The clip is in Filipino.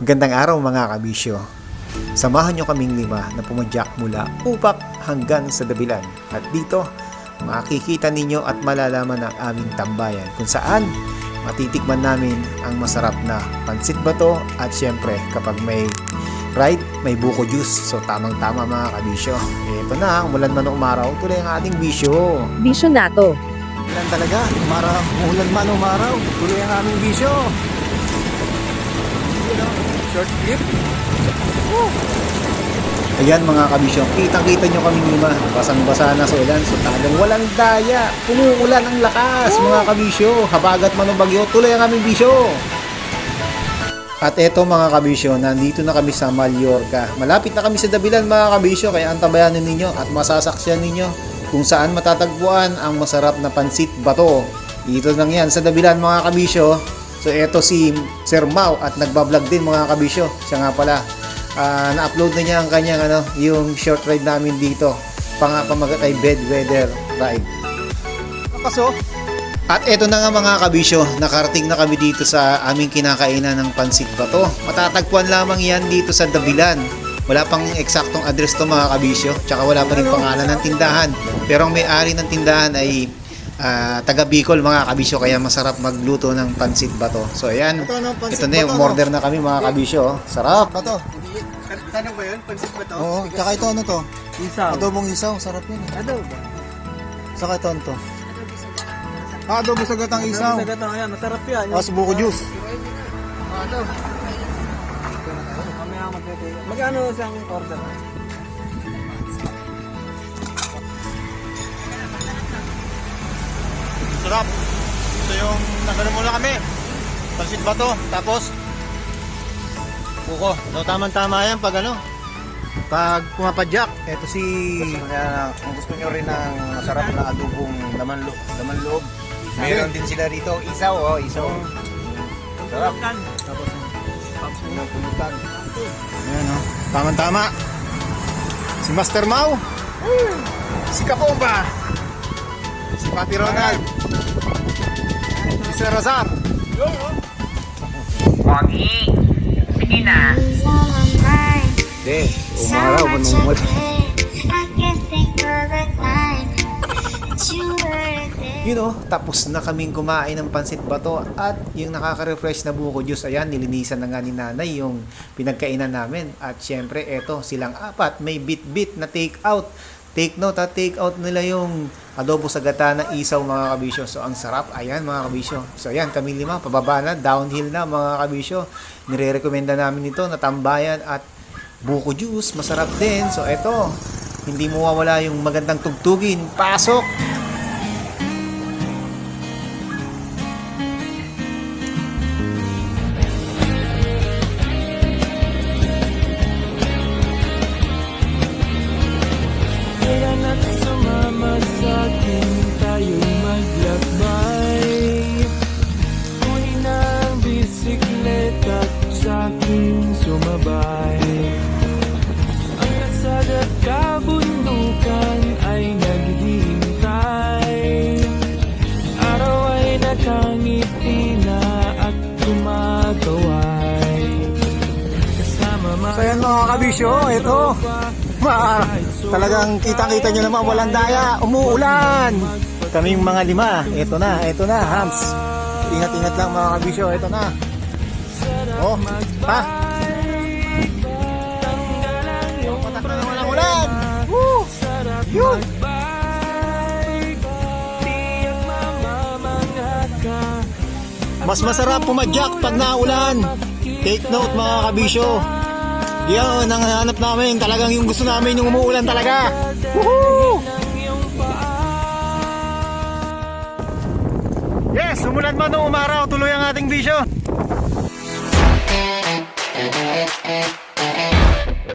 Magandang araw mga kabisyo. Samahan nyo kaming lima na pumadyak mula upak hanggang sa dabilan. At dito, makikita ninyo at malalaman ang aming tambayan kung saan matitikman namin ang masarap na pansit bato at syempre kapag may ride, may buko juice. So tamang-tama mga kabisyo. Ito na, umulan man o umaraw, tuloy ang ating bisyo. Bisyo nato. Ulan talaga, umaraw, umulan man o umaraw, tuloy ang aming bisyo. Short clip. Ayan mga kabisyo, kitang-kita nyo kaming lima. Basang-basa na sa ulan, so talagang walang daya. Umuulan ang lakas mga kabisyo. Habagat man o bagyo, tuloy ang aming bisyo. At eto mga kabisyo, nandito na kami sa Mallorca. Malapit na kami sa Dabilan mga kabisyo, kaya antabayanan ninyo at masasaksyan ninyo kung saan matatagpuan ang masarap na pansit bato. Dito lang yan sa Dabilan mga kabisyo. So eto si Sir Mau at nagbablog din mga kabisyo. Siya nga pala, ah, na-upload na niya ang kanyang ano, yung short ride namin dito. Pang pamagat ay bedweather ride. Kaso, at eto na nga mga kabisyo, nakarating na kami dito sa aming kinakainan ng pansit bato. Matatagpuan lamang yan dito sa Dabilan. Wala pang eksaktong address to mga kabisyo, tsaka wala pa rin pangalan ng tindahan. Pero ang may-ari ng tindahan ay ah, taga Bicol mga kabisyo, kaya masarap magluto ng pansit bato. So ayan, Ito, pansit ito na yung bato, no? order na kami mga kabisyo. oh. Sarap! Bato. Tanong ba yun? Pansit ba to? Oo, tsaka ito ano to? Isaw. Adobong isaw, sarap yun. eh. Adobo. Saka ito ano to? Ah, adobo sa gatang isaw. Sa gatang yan, masarap yan. Tapos buko juice. Adobo. Mamaya magkakaya. Magkano isang order? Sarap. Ito yung nagano muna kami. Pansit bato, tapos buko. So tama-tama yan pag ano. Pag pumapadyak, ito si Kaya, kung gusto nyo rin ng masarap na adobong laman, lo laman loob. Meron din sila rito isaw, oh, isaw. Sarap. Tapos Yung pulutan. Ayan o. Tama-tama. Si Master Mau. Si Kapomba. Si Papi Ronald. Si Sir Razar. Pogi, sige na. De, umaraw, manumot. You know, tapos na kaming kumain ng pansit bato at yung nakaka-refresh na buko juice, ayan, nilinisan na nga ni nanay yung pinagkainan namin. At syempre, eto, silang apat, may bit-bit na take out. Take note ha, take out nila yung adobo sa gata na isaw mga kabisyo. So, ang sarap, ayan mga kabisyo. So, ayan, kami lima, pababa na, downhill na mga kabisyo. Nire-recommenda namin ito na tambayan at buko juice, masarap din. So, eto, hindi mo mawala yung magandang tugtugin. Pasok! Sumama sa akin tayo'y maglakbay. Kunin ang bisikleta at sa akin sumabay. Ang kasada at kabundukan ay naghihintay. Araw ay nakangiti na at mga So, ayan mga kabisyo, ito. Ma, talagang kitang-kita nyo naman, walang daya. Umuulan. Kaming mga lima. Ito na, ito na, Hams. Ingat-ingat lang mga kabisyo, ito na. Oh, ha? Patak na naman ang ulan. Woo! Yun! Mas masarap pumadyak pag naulan. Take note mga kabisyo. Yan ang hanap namin. Talagang yung gusto namin yung umuulan talaga. Woohoo! Yes, umulan man o umaraw, tuloy ang ating bisyo.